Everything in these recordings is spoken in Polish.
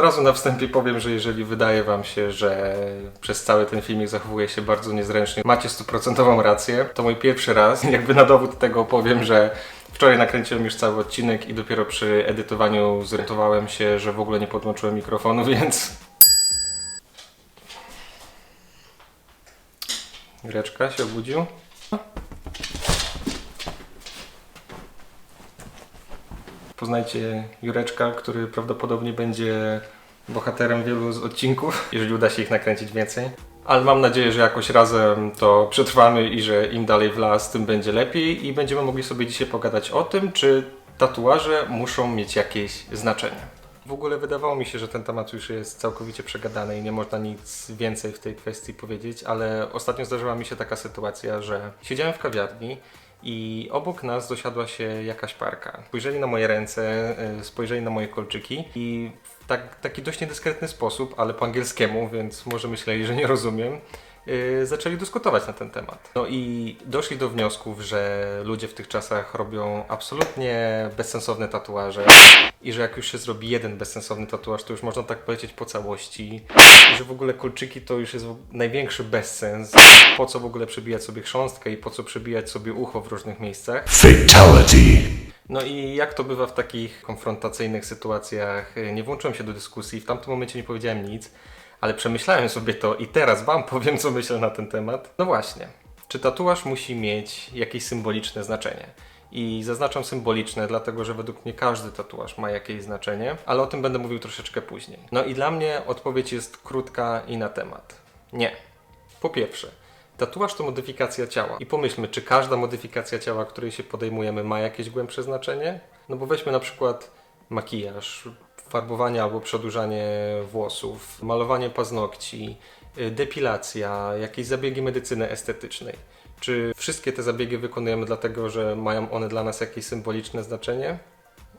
Razu na wstępie powiem, że jeżeli wydaje Wam się, że przez cały ten filmik zachowuję się bardzo niezręcznie, macie stuprocentową rację. To mój pierwszy raz. Jakby na dowód tego powiem, że wczoraj nakręciłem już cały odcinek i dopiero przy edytowaniu zorientowałem się, że w ogóle nie podłączyłem mikrofonu, więc... Reczka się obudził. Poznajcie Jureczka, który prawdopodobnie będzie bohaterem wielu z odcinków, jeżeli uda się ich nakręcić więcej. Ale mam nadzieję, że jakoś razem to przetrwamy i że im dalej w las, tym będzie lepiej i będziemy mogli sobie dzisiaj pogadać o tym, czy tatuaże muszą mieć jakieś znaczenie. W ogóle wydawało mi się, że ten temat już jest całkowicie przegadany i nie można nic więcej w tej kwestii powiedzieć, ale ostatnio zdarzyła mi się taka sytuacja, że siedziałem w kawiarni i obok nas dosiadła się jakaś parka. Spojrzeli na moje ręce, y, spojrzeli na moje kolczyki i w tak, taki dość niedyskretny sposób, ale po angielskiemu, więc może myśleli, że nie rozumiem, y, zaczęli dyskutować na ten temat. No i doszli do wniosków, że ludzie w tych czasach robią absolutnie bezsensowne tatuaże i że jak już się zrobi jeden bezsensowny tatuaż, to już można tak powiedzieć po całości i że w ogóle kolczyki to już jest największy bezsens. Po co w ogóle przebijać sobie chrząstkę i po co przebijać sobie ucho w różnych miejscach. Fatality. No i jak to bywa w takich konfrontacyjnych sytuacjach, nie włączyłem się do dyskusji, w tamtym momencie nie powiedziałem nic, ale przemyślałem sobie to i teraz Wam powiem, co myślę na ten temat. No właśnie, czy tatuaż musi mieć jakieś symboliczne znaczenie? I zaznaczam symboliczne, dlatego że według mnie każdy tatuaż ma jakieś znaczenie, ale o tym będę mówił troszeczkę później. No i dla mnie odpowiedź jest krótka i na temat. Nie. Po pierwsze, Tatuaż to modyfikacja ciała. I pomyślmy, czy każda modyfikacja ciała, której się podejmujemy, ma jakieś głębsze znaczenie? No bo weźmy na przykład makijaż, farbowanie albo przedłużanie włosów, malowanie paznokci, y, depilacja, jakieś zabiegi medycyny estetycznej. Czy wszystkie te zabiegi wykonujemy dlatego, że mają one dla nas jakieś symboliczne znaczenie?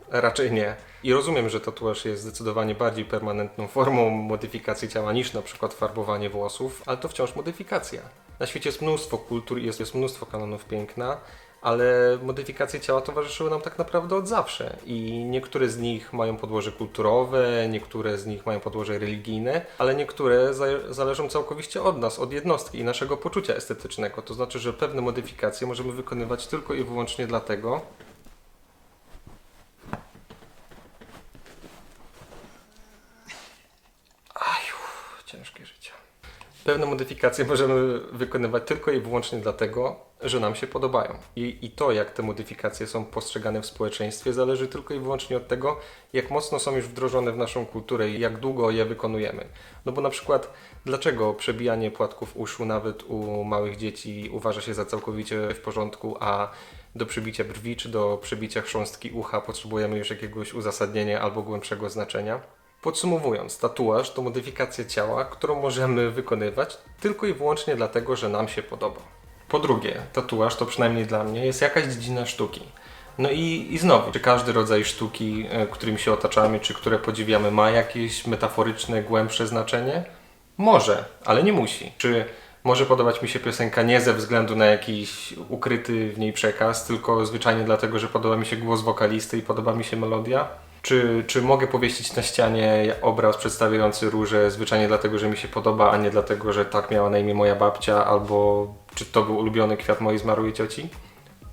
Raczej nie. I rozumiem, że tatuaż jest zdecydowanie bardziej permanentną formą modyfikacji ciała niż na przykład farbowanie włosów, ale to wciąż modyfikacja. Na świecie jest mnóstwo kultur i jest, jest mnóstwo kanonów piękna, ale modyfikacje ciała towarzyszyły nam tak naprawdę od zawsze. I niektóre z nich mają podłoże kulturowe, niektóre z nich mają podłoże religijne, ale niektóre za- zależą całkowicie od nas, od jednostki i naszego poczucia estetycznego. To znaczy, że pewne modyfikacje możemy wykonywać tylko i wyłącznie dlatego, Aju, ciężkie życie. Pewne modyfikacje możemy wykonywać tylko i wyłącznie dlatego, że nam się podobają. I, I to, jak te modyfikacje są postrzegane w społeczeństwie, zależy tylko i wyłącznie od tego, jak mocno są już wdrożone w naszą kulturę i jak długo je wykonujemy. No bo na przykład, dlaczego przebijanie płatków uszu nawet u małych dzieci uważa się za całkowicie w porządku, a do przybicia brwi czy do przybicia chrząstki ucha potrzebujemy już jakiegoś uzasadnienia albo głębszego znaczenia? Podsumowując, tatuaż to modyfikacja ciała, którą możemy wykonywać tylko i wyłącznie dlatego, że nam się podoba. Po drugie, tatuaż to przynajmniej dla mnie jest jakaś dziedzina sztuki. No i, i znowu, czy każdy rodzaj sztuki, e, którym się otaczamy, czy które podziwiamy, ma jakieś metaforyczne, głębsze znaczenie? Może, ale nie musi. Czy może podobać mi się piosenka nie ze względu na jakiś ukryty w niej przekaz, tylko zwyczajnie dlatego, że podoba mi się głos wokalisty i podoba mi się melodia? Czy, czy mogę powiesić na ścianie obraz przedstawiający róże zwyczajnie dlatego, że mi się podoba, a nie dlatego, że tak miała na imię moja babcia, albo czy to był ulubiony kwiat mojej zmarłej cioci?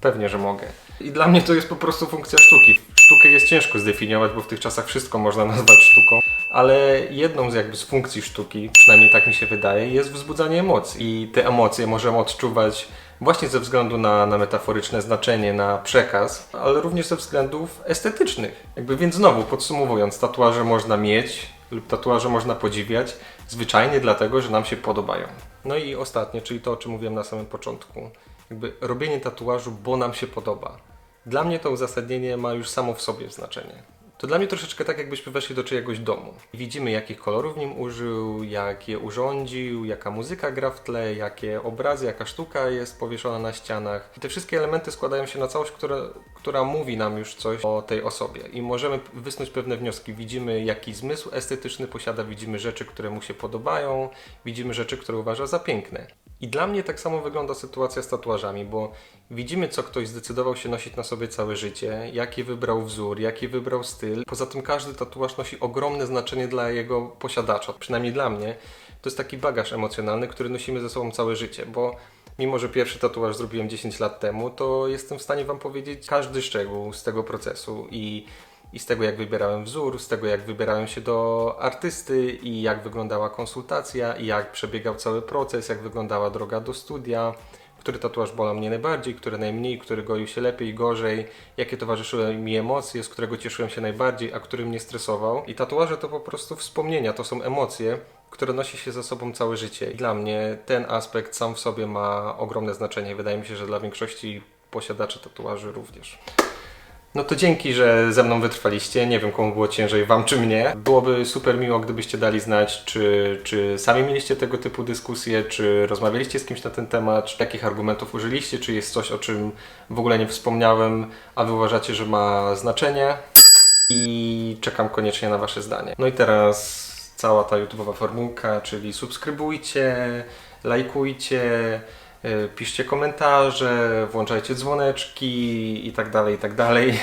Pewnie, że mogę. I dla mnie to jest po prostu funkcja sztuki. Sztukę jest ciężko zdefiniować, bo w tych czasach wszystko można nazwać sztuką, ale jedną z jakby z funkcji sztuki, przynajmniej tak mi się wydaje, jest wzbudzanie emocji. I te emocje możemy odczuwać właśnie ze względu na, na metaforyczne znaczenie, na przekaz, ale również ze względów estetycznych. Jakby więc znowu podsumowując, tatuaże można mieć lub tatuaże można podziwiać zwyczajnie dlatego, że nam się podobają. No i ostatnie, czyli to, o czym mówiłem na samym początku. Jakby robienie tatuażu, bo nam się podoba. Dla mnie to uzasadnienie ma już samo w sobie znaczenie. To dla mnie troszeczkę tak, jakbyśmy weszli do czyjegoś domu. Widzimy, jakich kolorów w nim użył, jak je urządził, jaka muzyka gra w tle, jakie obrazy, jaka sztuka jest powieszona na ścianach. I te wszystkie elementy składają się na całość, która, która mówi nam już coś o tej osobie. I możemy wysnuć pewne wnioski. Widzimy, jaki zmysł estetyczny posiada, widzimy rzeczy, które mu się podobają, widzimy rzeczy, które uważa za piękne. I dla mnie tak samo wygląda sytuacja z tatuażami, bo widzimy, co ktoś zdecydował się nosić na sobie całe życie, jaki wybrał wzór, jaki wybrał styl. Poza tym każdy tatuaż nosi ogromne znaczenie dla jego posiadacza, przynajmniej dla mnie. To jest taki bagaż emocjonalny, który nosimy ze sobą całe życie, bo mimo, że pierwszy tatuaż zrobiłem 10 lat temu, to jestem w stanie Wam powiedzieć każdy szczegół z tego procesu i i z tego, jak wybierałem wzór, z tego, jak wybierałem się do artysty i jak wyglądała konsultacja, i jak przebiegał cały proces, jak wyglądała droga do studia, który tatuaż bolał mnie najbardziej, który najmniej, który goił się lepiej, gorzej, jakie towarzyszyły mi emocje, z którego cieszyłem się najbardziej, a który mnie stresował. I tatuaże to po prostu wspomnienia, to są emocje, które nosi się ze sobą całe życie. I dla mnie ten aspekt sam w sobie ma ogromne znaczenie. Wydaje mi się, że dla większości posiadaczy tatuaży również. No to dzięki, że ze mną wytrwaliście. Nie wiem, komu było ciężej, wam czy mnie. Byłoby super miło, gdybyście dali znać, czy, czy sami mieliście tego typu dyskusje, czy rozmawialiście z kimś na ten temat, czy jakich argumentów użyliście, czy jest coś, o czym w ogóle nie wspomniałem, a wy uważacie, że ma znaczenie. I czekam koniecznie na wasze zdanie. No i teraz cała ta YouTube'owa formułka, czyli subskrybujcie, lajkujcie, piszcie komentarze, włączajcie dzwoneczki i tak dalej, i tak dalej.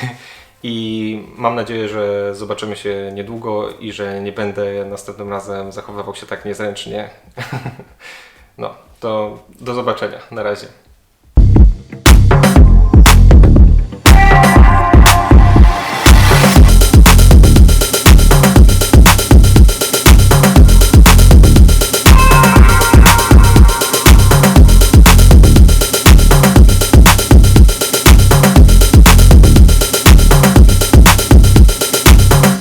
I mam nadzieję, że zobaczymy się niedługo i że nie będę następnym razem zachowywał się tak niezręcznie. No, to do zobaczenia. Na razie.